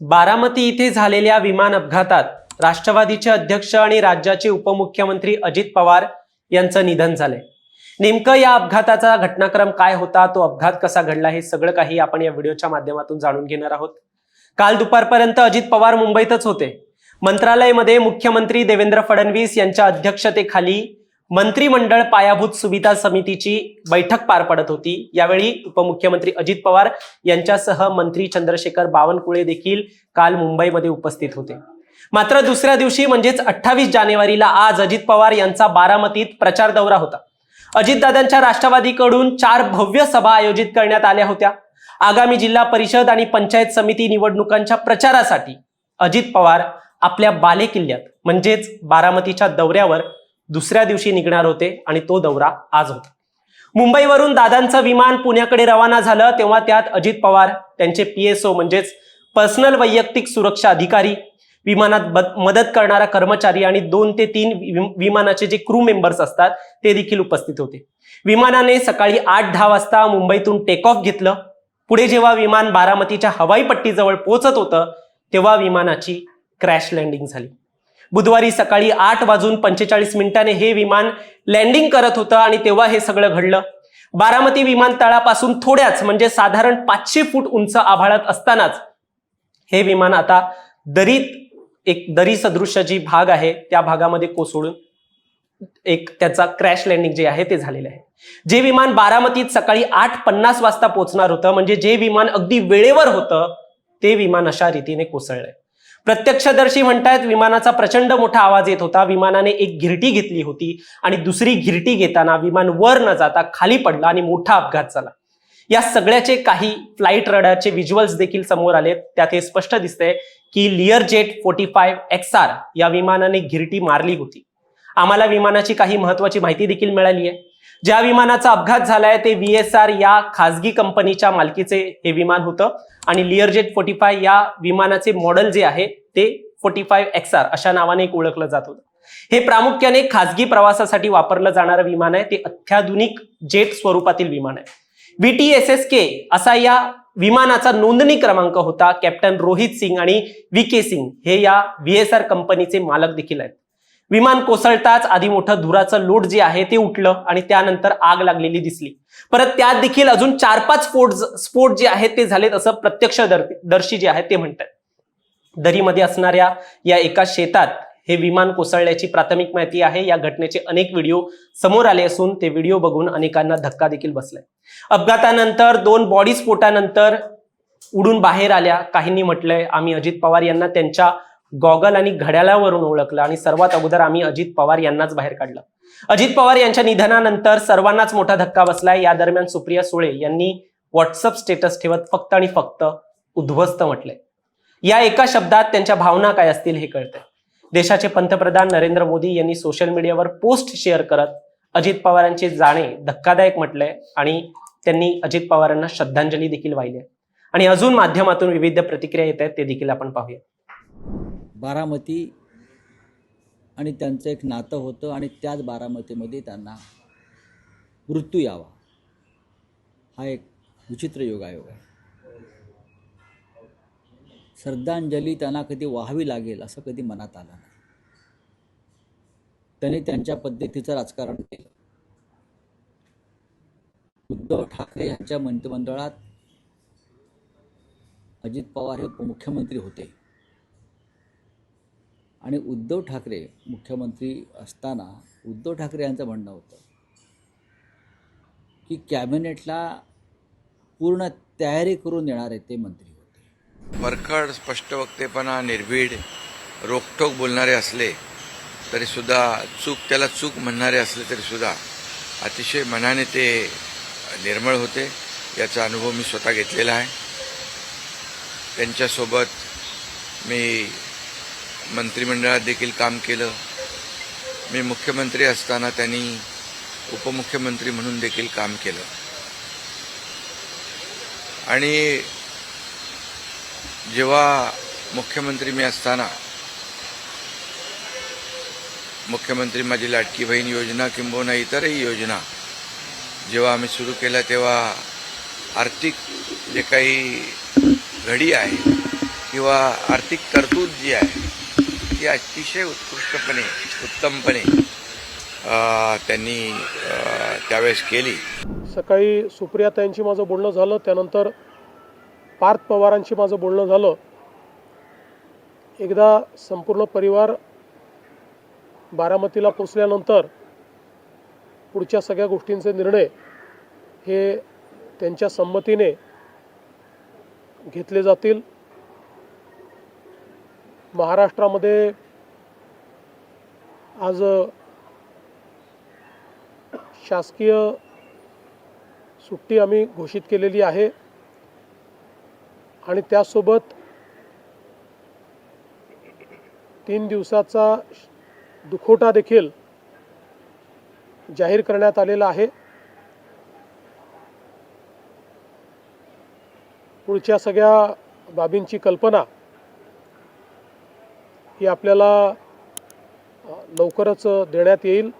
बारामती इथे झालेल्या विमान अपघातात राष्ट्रवादीचे अध्यक्ष आणि राज्याचे उपमुख्यमंत्री अजित पवार यांचं निधन झालंय. नेमकं या अपघाताचा घटनाक्रम काय होता तो अपघात कसा घडला हे सगळं काही आपण या व्हिडिओच्या माध्यमातून जाणून घेणार आहोत. काल दुपारपर्यंत अजित पवार मुंबईतच होते. मंत्रालयामध्ये मुख्यमंत्री देवेंद्र फडणवीस यांच्या अध्यक्षतेखाली मंत्रिमंडळ पायाभूत सुविधा समितीची बैठक पार पडत होती. यावेळी उपमुख्यमंत्री अजित पवार यांच्यासह मंत्री चंद्रशेखर बावनकुळे देखील काल मुंबईमध्ये उपस्थित होते. मात्र दुसऱ्या दिवशी म्हणजेच अठ्ठावीस जानेवारीला आज अजित पवार यांचा बारामतीत प्रचार दौरा होता. अजितदादांच्या राष्ट्रवादीकडून चार भव्य सभा आयोजित करण्यात आल्या होत्या. आगामी जिल्हा परिषद आणि पंचायत समिती निवडणुकांच्या प्रचारासाठी अजित पवार आपल्या बालेकिल्ल्यात म्हणजेच बारामतीच्या दौऱ्यावर दुसऱ्या दिवशी निघणार होते आणि तो दौरा आज होता. मुंबईवरून दादांचं विमान पुण्याकडे रवाना झालं तेव्हा त्यात अजित पवार त्यांचे पीएसओ म्हणजेच पर्सनल वैयक्तिक सुरक्षा अधिकारी विमानात मदत करणारा कर्मचारी आणि दोन ते तीन विमानाचे जे क्रू मेंबर्स असतात ते देखील उपस्थित होते. विमानाने सकाळी आठ दहा वाजता मुंबईतून टेक ऑफ घेतलं. पुढे जेव्हा विमान बारामतीच्या हवाई पट्टीजवळ पोहोचत होतं तेव्हा विमानाची क्रॅश लँडिंग झाली. बुधवारी सकाळी आठ वाजून पंचेचाळीस मिनिटाने हे विमान लँडिंग करत होतं आणि तेव्हा हे सगळं घडलं. बारामती विमानतळापासून थोड्याच म्हणजे साधारण पाचशे फूट उंच आभाळात असतानाच हे विमान आता दरीत एक दरी सदृश्य जी भाग आहे त्या भागामध्ये कोसळून एक त्याचा क्रॅश लँडिंग जे आहे ते झालेलं आहे. जे विमान बारामतीत सकाळी आठ पन्नास वाजता पोहोचणार होतं म्हणजे जे विमान अगदी वेळेवर होतं ते विमान अशा रीतीने कोसळलंय. प्रत्यक्षदर्शी म्हणतायत विमानाचा प्रचंड मोठा आवाज येत होता. विमानाने एक घिरटी घेतली होती आणि दुसरी घिरटी घेताना विमान वर न जाता खाली पडला आणि मोठा अपघात झाला. या सगळ्याचे काही फ्लाईट रडारचे व्हिज्युअल्स देखील समोर आलेत. त्यात हे स्पष्ट दिसतंय की Learjet forty five X R या विमानाने घिरटी मारली होती. आम्हाला विमानाची काही महत्वाची माहिती देखील मिळाली आहे. ज्या विमानाचा अपघात झालाय ते व्ही एस आर या खासगी कंपनीच्या मालकीचे हे विमान होतं. आणि लिअर जेट फोर्टी फाय या विमानाचे मॉडेल जे आहे ते फोर्टी फाईव्ह एक्स आर अशा नावाने एक ओळखलं जात होतं. हे प्रामुख्याने खासगी प्रवासासाठी वापरलं जाणारं विमान आहे. ते अत्याधुनिक जेट स्वरूपातील विमान आहे. V T S S K असा या विमानाचा नोंदणी क्रमांक होता. कॅप्टन रोहित सिंग आणि व्ही के सिंग हे या व्ही एस आर कंपनीचे मालक देखील आहेत. विमान कोसळताच आधी मोठं धुराचं लोट जे आहे ते उठलं आणि त्यानंतर आग लागलेली दिसली. परत त्यात देखील अजून चार पाच स्फोट स्फोट जे आहेत ते झालेत असं प्रत्यक्ष दर्शी जे आहेत ते म्हणतात. दरीमध्ये असणाऱ्या या एका शेतात हे विमान कोसळल्याची प्राथमिक माहिती आहे. या घटनेचे अनेक व्हिडिओ समोर आले असून ते व्हिडिओ बघून अनेकांना धक्का देखील बसलाय. अपघातानंतर दोन बॉडी स्फोटानंतर उडून बाहेर आल्या. काहींनी म्हटलंय आम्ही अजित पवार यांना त्यांच्या गॉगल आणि घड्याळावरून ओळखलं आणि सर्वात अगोदर आम्ही अजित पवार यांनाच बाहेर काढलं. अजित पवार यांच्या निधनानंतर सर्वांनाच मोठा धक्का बसलाय. या दरम्यान सुप्रिया सुळे यांनी व्हॉट्सअप स्टेटस ठेवत फक्त आणि फक्त उद्ध्वस्त म्हटलंय. या एका शब्दात त्यांच्या भावना काय असतील हे कळतंय. देशाचे पंतप्रधान नरेंद्र मोदी यांनी सोशल मीडियावर पोस्ट शेअर करत अजित पवारांचे जाणे धक्कादायक म्हटलंय आणि त्यांनी अजित पवारांना श्रद्धांजली देखील वाहिली आहे. आणि अजून माध्यमातून विविध प्रतिक्रिया येत आहेत ते देखील आपण पाहूया. बारामती आणि त्यांचं एक नातं होतं आणि त्याच बारामतीमध्ये त्यांना मृत्यू यावा. हा एक विचित्र योगायोग आहे. श्रद्धांजली त्यांना कधी व्हावी लागेल असं कधी मनात आलं नाही. त्यांनी त्यांच्या पद्धतीचं राजकारण केलं. उद्धव ठाकरे यांच्या मंत्रिमंडळात अजित पवार हे उपमुख्यमंत्री होते. आणि उद्धव ठाकरे मुख्यमंत्री असताना उद्धव ठाकरे यांचं म्हणणं होतं की कॅबिनेटला पूर्ण तयारी करून येणारे ते मंत्री होते. परखड स्पष्ट वक्तेपणा निर्भीड रोखोक बोलणारे असले तरीसुद्धा चूक त्याला चूक म्हणणारे असले तरीसुद्धा अतिशय मनाने ते निर्मळ होते. याचा अनुभव मी स्वतः घेतलेला आहे. त्यांच्यासोबत मी मंत्रिमंडळात देखील काम केलं. मी मुख्यमंत्री असताना त्यांनी उपमुख्यमंत्री म्हणून देखील काम केलं. आणि जेव्हा मुख्यमंत्री मी असताना मुख्यमंत्री माझी लाटकी बहीण योजना किंबहुना इतरही योजना जेव्हा आम्ही सुरू केल्या तेव्हा आर्थिक जे काही घडी आहे किंवा आर्थिक तरतूद जी आहे ती अतिशय उत्कृष्टपणे उत्तमपणे त्यांनी त्यावेळेस केली. सकाळी सुप्रियाताईंशी माझं बोलणं झालं त्यानंतर पार्थ पवारांशी माझं बोलणं झालं. एकदा संपूर्ण परिवार बारामतीला पोचल्यानंतर पुढच्या सगळ्या गोष्टींचे निर्णय हे त्यांच्या संमतीने घेतले जातील. महाराष्ट्रामध्ये आज शासकीय सुट्टी आम्ही घोषित केलेली आहे. आणि त्यासोबत तीन दिवसाचा दुखोटा देखील जाहीर करण्यात आलेला आहे. पुढच्या सगळ्या बाबींची कल्पना ही आपल्याला लवकरच देण्यात येईल.